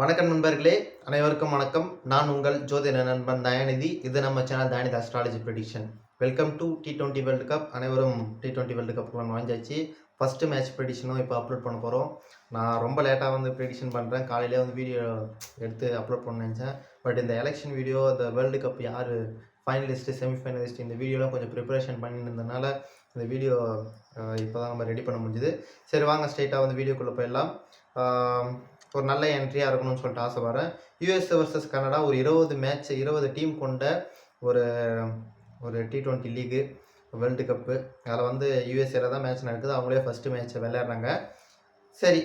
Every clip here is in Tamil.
வணக்கம் நண்பர்களே அனைவருக்கும் வணக்கம். நான் உங்கள் ஜோதிட நண்பன் தயாநிதி. இது நம்ம channel Dayanidhi astrology prediction welcome to T twenty world cup அனைவரும் டி டுவெண்ட்டி வேர்ல்டு கப் நுழைஞ்சாச்சு ஃபஸ்ட்டு மேட்ச் ப்ரெடிஷனும் இப்போ அப்லோட் பண்ண போகிறோம் நான் ரொம்ப லேட்டாக வந்து ப்ரெடிஷன் பண்ணுறேன் காலையிலே வந்து வீடியோ எடுத்து அப்லோட் பண்ண நினச்சேன். பட் இந்த எலெக்ஷன் வீடியோ இந்த வேர்ல்டு கப் யார் ஃபைனலிஸ்ட்டு செமிஃபைனலிஸ்ட் இந்த வீடியோலாம் கொஞ்சம் ப்ரிப்பரேஷன் பண்ணியிருந்ததுனால இந்த வீடியோ இப்போ தான் நம்ம ரெடி பண்ண முடிஞ்சுது. சரி வாங்க ஸ்ட்ரைட்டாக வந்து வீடியோக்குள்ளே போயிடலாம். ஒரு நல்ல என்ட்ரியாக இருக்கணும்னு சொல்லிட்டு ஆசைப்பட்றேன் யூஎஸ் வர்சஸ் கனடா ஒரு இருபது மேட்ச் இருபது டீம் கொண்ட ஒரு ஒரு T twenty league world cup அதில் வந்து யூஎஸ்ஏல தான் மேட்ச் நடக்குது. அவங்களே ஃபஸ்ட்டு மேட்ச்சை விளையாடுறாங்க. சரி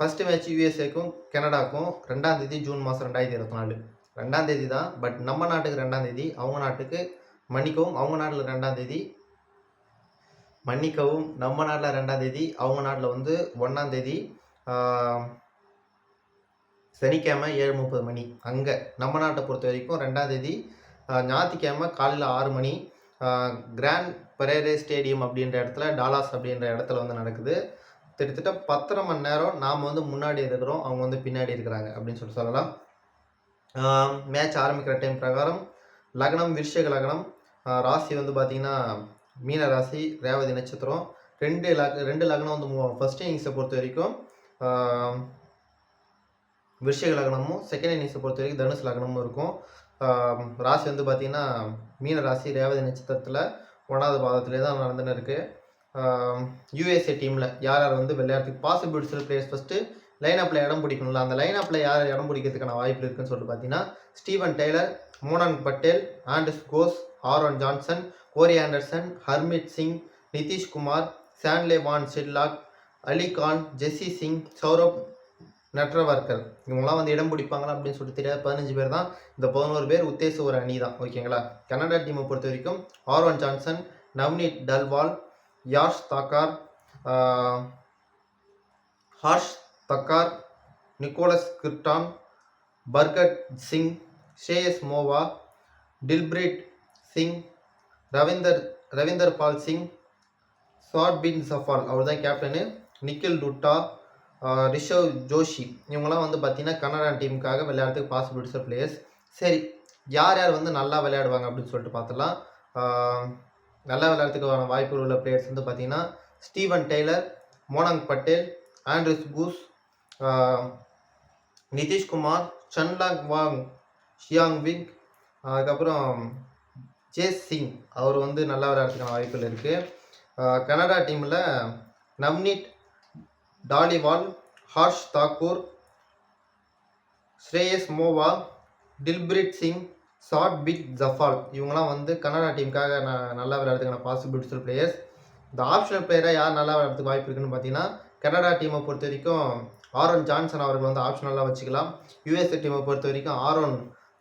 ஃபஸ்ட்டு மேட்ச் யூஎஸ்ஏக்கும் கனடாக்கும் ரெண்டாம் தேதி ஜூன் மாதம் ரெண்டாயிரத்தி இருபத்தி நாலு. ரெண்டாம் தேதி தான் பட் நம்ம நாட்டுக்கு ரெண்டாம் தேதி அவங்க நாட்டுக்கு மன்னிக்கவும் அவங்க நாட்டில் ரெண்டாம் தேதி மன்னிக்கவும் நம்ம நாட்டில் ரெண்டாம் தேதி அவங்க நாட்டில் வந்து ஒன்றாம் தேதி சனிக்கிழமை ஏழு முப்பது மணி. அங்கே நம்ம நாட்டை பொறுத்த வரைக்கும் ரெண்டாம் தேதி ஞாயிற்றுக்கிழமை காலையில் ஆறு மணி. கிராண்ட் பரேரே ஸ்டேடியம் அப்படின்ற இடத்துல டாலாஸ் அப்படின்ற இடத்துல வந்து நடக்குது. கிட்டத்தட்ட பத்தரை மணி நேரம் நாம் வந்து முன்னாடி இருக்கிறோம் அவங்க வந்து பின்னாடி இருக்கிறாங்க அப்படின்னு சொல்லி சொல்லலாம். மேட்ச் ஆரம்பிக்கிற டைம் பிரகாரம் லக்னம் விருஷக லக்னம் ராசி வந்து பார்த்திங்கன்னா மீன ராசி ரேவதி நட்சத்திரம். ரெண்டு லக் ரெண்டு லக்னம் வந்து ஃபஸ்ட் இன்னிங்ஸை பொறுத்த வரைக்கும் விஷய லக்னமும் செகண்ட் இன்னிங்ஸை பொறுத்த வரைக்கும் தனுஷ் லக்னமும் இருக்கும். ராசி வந்து பார்த்திங்கன்னா மீன ராசி ரேவதி நட்சத்திரத்தில் ஒன்றாவது பாதத்திலே தான் நடந்துன்னு இருக்குது யூஎஸ்ஏ டீமில் யார் யார் வந்து விளையாடுறதுக்கு பாசிபிலிட்டிஸ் பிளேயர்ஸ் ஃபஸ்ட்டு லைனப்பில் இடம் பிடிக்கணும்ல அந்த லைனப்பில் யார் இடம் பிடிக்கிறதுக்கான வாய்ப்பு இருக்குன்னு சொல்லிட்டு பார்த்தீங்கன்னா Steven Taylor Monank Patel Andries Gous Aaron Johnson Corey Anderson Harmeet Singh Nitish Kumar Shadley van Schalkwyk Ali Khan Jessy Singh Saurabh Netravalkar இவங்களாம் வந்து இடம் பிடிப்பாங்களா அப்படின்னு சொல்லிட்டு தெரியாது பதினஞ்சு பேர் தான். இந்த பதினோரு பேர் உத்தேச ஒரு அணி தான். ஓகேங்களா கனடா டீமை பொறுத்த வரைக்கும் Aaron Johnson Navneet Dhaliwal Yash Thakur Harsh Thakur Nicholas Kirton Pargat Singh ஷேயஸ் Movva Dilpreet Singh Ravinder Ravinder Pal Singh Saad Bin Zafar. அவர் தான் கேப்டனு நிக்கில் டுட்டா ரிஷவ் ஜோஷி. இவங்கெல்லாம் வந்து பார்த்தீங்கன்னா கனடா டீமுக்காக விளையாடுறதுக்கு பாசிபிலிட்டிஸ் பிளேயர்ஸ் சரி யார் யார் வந்து நல்லா விளையாடுவாங்க அப்படின்னு சொல்லிட்டு பார்த்துலாம் நல்லா விளையாடுறதுக்கான வாய்ப்புகள் உள்ள பிளேயர்ஸ் வந்து பார்த்தீங்கன்னா Steven Taylor Monank Patel Andries Gous Nitish Kumar சன்லாக் வாங் ஷியாங் விங் அதுக்கப்புறம் ஜேஸ் சிங். அவர் வந்து நல்லா விளையாடுறதுக்கான வாய்ப்புகள் இருக்குது கனடா டீமில் நவ்னீட் டாலிவால் ஹர்ஷ் தாக்கூர் ஸ்ரேயஸ் மோவா டில்பிரிட் சிங் சாட் பிட் ஜஃபால். இவங்கெல்லாம் வந்து கனடா டீமுக்காக நான் நல்லா விளையாடுறதுக்கான பாசிபிலிட்டிஸ் பிளேயர்ஸ் இந்த ஆப்ஷனல் பிளேயராக யார் நல்லா விளையாடுறதுக்கு வாய்ப்பு இருக்குன்னு பார்த்தீங்கன்னா கனடா டீமை பொறுத்த வரைக்கும் ஆரோன் ஜான்சன் அவர்கள் வந்து ஆப்ஷனலாக வச்சுக்கலாம். யூஎஸ்ஏ டீமை பொறுத்த வரைக்கும் ஆரோன்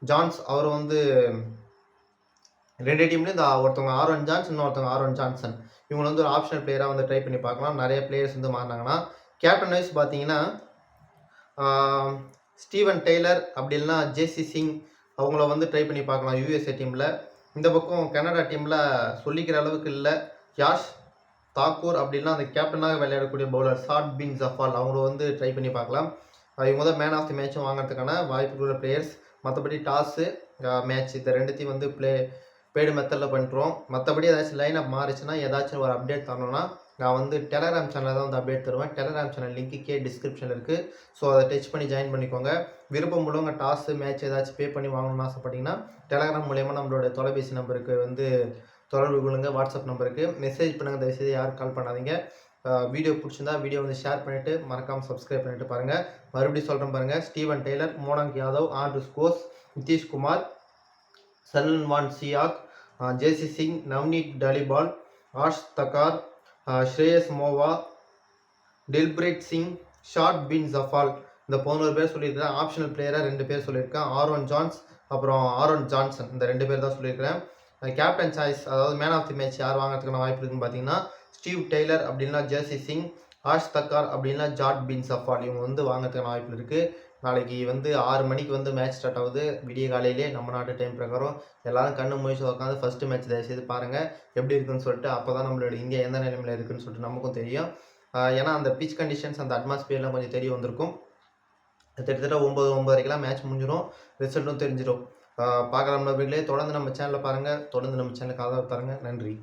ஜான்ஸ் அவர் வந்து ரெண்டு டீம்லேயும் இந்த ஒருத்தவங்க ஆரோன் ஜான்ஸ் இன்னொருத்தவங்க ஆரோன் ஜான்சன். இவங்களை வந்து ஒரு ஆப்ஷனல் பிளேயராக வந்து ட்ரை பண்ணி பார்க்கலாம். நிறைய பிளேயர்ஸ் வந்து மாறினாங்கன்னா கேப்டன் வைஸ் பார்த்தீங்கன்னா ஸ்டீவன் டெய்லர் அப்படி இல்லைன்னா ஜேசி சிங் அவங்கள வந்து ட்ரை பண்ணி பார்க்கலாம் யூஎஸ்ஏ டீமில். இந்த பக்கம் கனடா டீமில் சொல்லிக்கிற அளவுக்கு இல்லை. யாஷ் தாக்கூர் அப்படின்னா அந்த கேப்டனாக விளையாடக்கூடிய பவுலர் சாட் பின் ஜஃபால் அவங்கள வந்து ட்ரை பண்ணி பார்க்கலாம். இவங்க தான் மேன் ஆஃப் தி மேட்சும் வாங்குறதுக்கான வாய்ப்புகள் உள்ள பிளேயர்ஸ் மற்றபடி டாஸு மேட்ச் இந்த ரெண்டுத்தையும் வந்து ப்ளே பேடு மெத்தடில் பண்ணுறோம் மற்றபடி ஏதாச்சும் லைன் அப் மாறிச்சுன்னா ஏதாச்சும் ஒரு அப்டேட் தரணும்னா நான் வந்து டெலகிராம் சேனலில் தான் வந்து அப்டேட் தருவேன். டெலகிராம் சேனல் லிங்க்கு கே டிஸ்கிரிப்ஷனில் இருக்குது ஸோ அதை டச் பண்ணி ஜாயின் பண்ணிக்கோங்க. விருப்பம் உள்ளவங்க டாஸு மேட்ச் ஏதாச்சும் பே பண்ணி வாங்கணும்னு ஆசைப்பட்டீங்கன்னா டெலகிராம் மூலயமா நம்மளோட தொலைபேசி நம்பருக்கு வந்து தொடர்பு கொள்ளுங்க. வாட்ஸ்அப் நம்பருக்கு மெசேஜ் பண்ணுங்கள் தயவுசெய்து யாரும் கால் பண்ணாதீங்க. வீடியோ பிடிச்சிருந்தா வீடியோ வந்து ஷேர் பண்ணிவிட்டு மறக்காமல் சப்ஸ்கிரைப் பண்ணிட்டு பாருங்கள் மறுபடியும் சொல்கிறேன் பாருங்கள் Steven Taylor Monank Yadav Andries Gous Nitish Kumar Salman சியாக் ஜேசி சிங் நவ்னீத் டலிபால் ஆஷ் தக்கார் ஸ்ரேயஸ் மோவா டில்பிரேட் சிங் ஷார்ட் பின் ஜஃபால். இந்த பதினோரு பேர் சொல்லியிருக்கிறேன். ஆப்ஷனல் பிளேயராக ரெண்டு பேர் சொல்லியிருக்கேன். ஆரோன் ஜான்ஸ் அப்புறம் ஆரோன் ஜான்சன். இந்த ரெண்டு பேர் தான் சொல்லியிருக்கிறேன். கேப்டன் சாய்ஸ் அதாவது மேன் ஆஃப் தி மேட்ச் யார் வாங்குறதுக்கான வாய்ப்பு இருக்குன்னு பார்த்தீங்கன்னா ஸ்டீவ் டெய்லர் அப்படின்னா ஜெர்சி சிங் ஆஷ் தக்கார் அப்படின்னா ஜாட் பின் சஃபால் இவங்க வந்து வாங்குறதுக்கான வாய்ப்பு இருக்குது நாளைக்கு வந்து ஆறு மணிக்கு வந்து மேட்ச் ஸ்டார்ட் ஆகுது. விடிய காலையிலே நம்ம நாட்டு டைம் பிரகாரம் எல்லாரும் கண்ணு முயற்சி உட்காந்து ஃபஸ்ட்டு மேட்ச் தயவுசெய்து பாருங்கள் எப்படி இருக்குன்னு சொல்லிட்டு அப்போ தான் நம்மளோட இந்தியா எந்த நிலைமையில் இருக்குன்னு சொல்லிட்டு நமக்கும் தெரியும். ஏன்னா அந்த பிச் கண்டிஷன்ஸ் அந்த அட்மாஸ்பியர்லாம் கொஞ்சம் தெரிய வந்திருக்கும். கிட்டத்தட்ட ஒம்பது ஒம்பதரைக்கெல்லாம் மேட்ச் முடிஞ்சிடும் ரிசல்ட்டும் தெரிஞ்சிடும் பார்க்கலாம் நண்பர்களே. தொடர்ந்து நம்ம சேனலில் பாருங்கள் தொடர்ந்து நம்ம சேனலுக்கு ஆதரவு தருங்க. நன்றி.